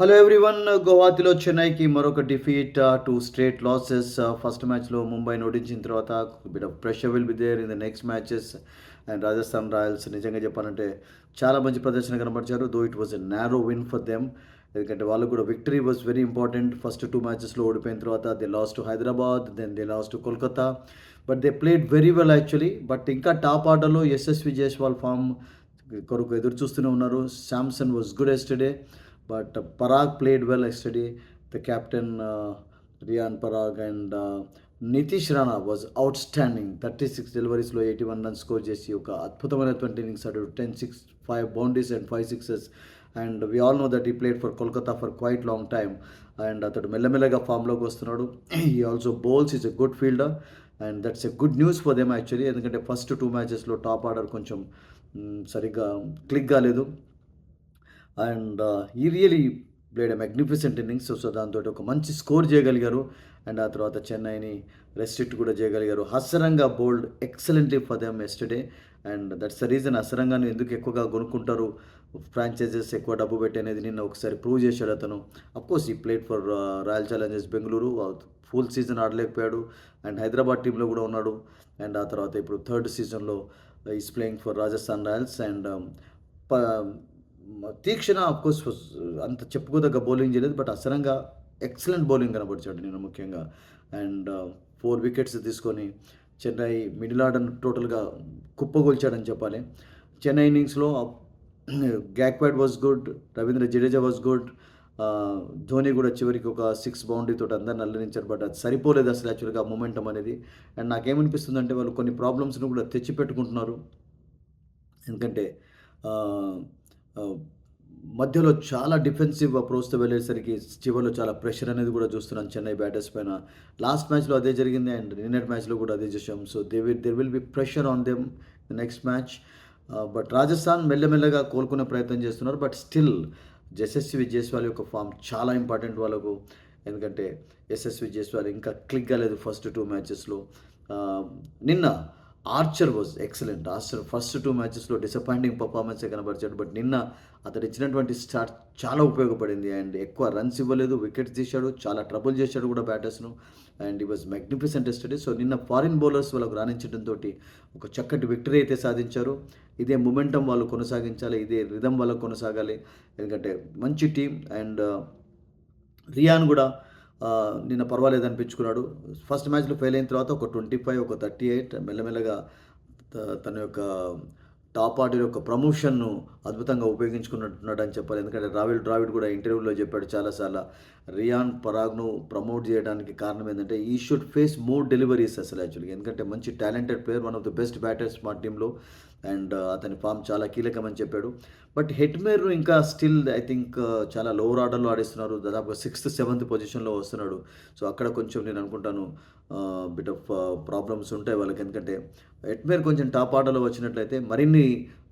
Hello everyone గోవాతిలో చెన్నైకి మరొక defeat two straight losses first మ్యాచ్లో ముంబైని ఓడించిన తర్వాత bit of pressure will be there in the next matches and Rajasthan Royals నిజంగా చెప్పాలంటే చాలా మంచి ప్రదర్శన కనబరిచారు though it was a narrow win for them ఎందుకంటే వాళ్ళు కూడా victory was very important first two మ్యాచెస్లో ఓడిపోయిన తర్వాత they lost to Hyderabad then they lost to Kolkata but they played very well actually but ఇంకా టాప్ ఆర్డర్లో SSV Jaiswal form కొరకు ఎదురు చూస్తూనే ఉన్నారు. Samson was good yesterday but Parag played well yesterday the captain Riyan Parag and Nitish Rana was outstanding thirty six డెలివరీస్లో eighty one run score చేసి ఒక అద్భుతమైనటువంటి innings ఆడాడు. Ten six five boundaries and five sixes and we all know that he played for Kolkata for quite long time and అతడు మెల్లమెల్లగా ఫామ్లోకి వస్తున్నాడు. He also bowls is a good fielder and that's a good news for them actually ఎందుకంటే first two మ్యాచెస్లో top order కొంచెం సరిగ్గా click కాలేదు. And he really played a magnificent innings. So దాంతో ఒక మంచి స్కోర్ చేయగలిగారు. అండ్ ఆ తర్వాత చెన్నైని రెస్ట్రిక్ట్ కూడా చేయగలిగారు. Hasaranga bowled excellently for them yesterday. And that's the reason హసరంగాను ఎందుకు ఎక్కువగా కొనుక్కుంటారు? ఫ్రాంచైజెస్ ఎక్కువ డబ్బు పెట్టి అనేది నిన్న ఒకసారి ప్రూవ్ చేశాడు అతను. Of course he played for Royal Challengers Bengaluru full season ఆడలేకపోయాడు. And Hyderabad టీంలో కూడా ఉన్నాడు. అండ్ ఆ తర్వాత ఇప్పుడు థర్డ్ సీజన్లో he's playing for Rajasthan Royals and Theekshana of course uh, అంత చెప్పుకోదగ్గ బౌలింగ్ చేయలేదు బట్ అసలంగా ఎక్సలెంట్ బౌలింగ్ కనబడిచాడు నేను ముఖ్యంగా. అండ్ ఫోర్ వికెట్స్ తీసుకొని చెన్నై మిడిల్ ఆర్డర్ టోటల్గా కుప్పగొల్చాడని చెప్పాలి. చెన్నై ఇన్నింగ్స్లో Gaikwad was good Ravindra Jadeja was good Dhoni కూడా చివరికి ఒక సిక్స్ బౌండరీ తోటి అందరిని అల్లరించారు బట్ అది సరిపోలేదు అసలు యాక్చువల్గా మూమెంటం అనేది. అండ్ నాకేమనిపిస్తుంది అంటే వాళ్ళు కొన్ని ప్రాబ్లమ్స్ను కూడా తెచ్చిపెట్టుకుంటున్నారు. ఎందుకంటే uh, మధ్యలో చాలా డిఫెన్సివ్ అప్రోచ్తో వెళ్ళేసరికి చివరిలో చాలా ప్రెషర్ అనేది కూడా చూస్తున్నాం చెన్నై బ్యాటర్స్ పైన. లాస్ట్ మ్యాచ్లో అదే జరిగింది అండ్ నిన్నటి మ్యాచ్లో కూడా అదే చూసాం so they will there will be pressure on them the next match but Rajasthan మెల్లమెల్లగా కోలుకునే ప్రయత్నం చేస్తున్నారు. బట్ స్టిల్ యశస్వి జైస్వాల్ యొక్క ఫామ్ చాలా ఇంపార్టెంట్ వాళ్ళకు. ఎందుకంటే ఎస్ఎస్వి జైస్వాల్ ఇంకా క్లిక్ కాలేదు ఫస్ట్ టూ మ్యాచెస్లో నిన్న Archer was excellent Archer first two మ్యాచెస్లో disappointing పర్ఫార్మెన్సే కనబరిచాడు. బట్ నిన్న అతడు ఇచ్చినటువంటి స్టార్ట్ చాలా ఉపయోగపడింది. అండ్ ఎక్కువ రన్స్ ఇవ్వలేదు వికెట్స్ తీశాడు చాలా ట్రబుల్ చేశాడు కూడా బ్యాటర్స్ను and he was magnificent yesterday so నిన్న ఫారిన్ బౌలర్స్ వాళ్ళకు రాణించడంతో ఒక చక్కటి విక్టరీ అయితే సాధించారు. ఇదే మొమెంటం వాళ్ళు కొనసాగించాలి ఇదే రిధం వాళ్ళకు కొనసాగాలి. ఎందుకంటే మంచి టీం అండ్ uh, రియాన్ కూడా నిన్న పర్వాలేదు అనిపించుకున్నాడు. ఫస్ట్ మ్యాచ్లో ఫెయిల్ అయిన తర్వాత ఒక ట్వంటీ ఫైవ్ ఒక థర్టీ ఎయిట్ మెల్లమెల్లగా తన యొక్క టాప్ ఆర్డర్ యొక్క ప్రమోషన్ను అద్భుతంగా ఉపయోగించుకున్నట్టున్నాడు అని చెప్పాలి. ఎందుకంటే రావిల్ ద్రావిడ్ కూడా ఇంటర్వ్యూలో చెప్పాడు చాలాసార్లు రియాన్ పరాగ్ను ప్రమోట్ చేయడానికి కారణం ఏంటంటే ఈ షుడ్ ఫేస్ మోర్ డెలివరీస్ అసలు యాక్చువల్గా ఎందుకంటే మంచి talented player one of the best batters మా టీంలో. అండ్ అతని ఫామ్ చాలా కీలకమని చెప్పాడు. బట్ హెట్మేర్ ఇంకా స్టిల్ ఐ థింక్ చాలా లోవర్ ఆర్డర్లో ఆడిస్తున్నారు. దాదాపు సిక్స్త్ సెవెంత్ పొజిషన్లో వస్తున్నాడు. సో అక్కడ కొంచెం నేను అనుకుంటాను బిట్ ఆఫ్ ప్రాబ్లమ్స్ ఉంటాయి వాళ్ళకి. ఎందుకంటే హెట్మేర్ కొంచెం టాప్ ఆర్డర్లో వచ్చినట్లయితే మరిన్ని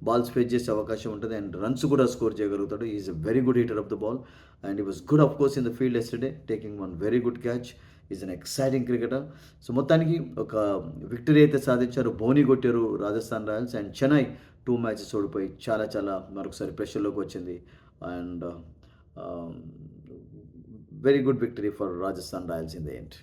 బాల్స్ ఫేస్ చేసే అవకాశం ఉంటుంది. అండ్ రన్స్ కూడా స్కోర్ చేయగలుగుతాడు. Is a very good hitter of the ball and he was good of course in the field yesterday taking one very good catch is an exciting cricketer so మొత్తానికి ఒక victory అయితే సాధించారు. బోని కొట్టారు Rajasthan Royals and Chennai two matches ఓడిపోయి చాలా చాలా మరొకసారి ప్రెషర్లోకి వచ్చింది. And very good victory for Rajasthan Royals in the end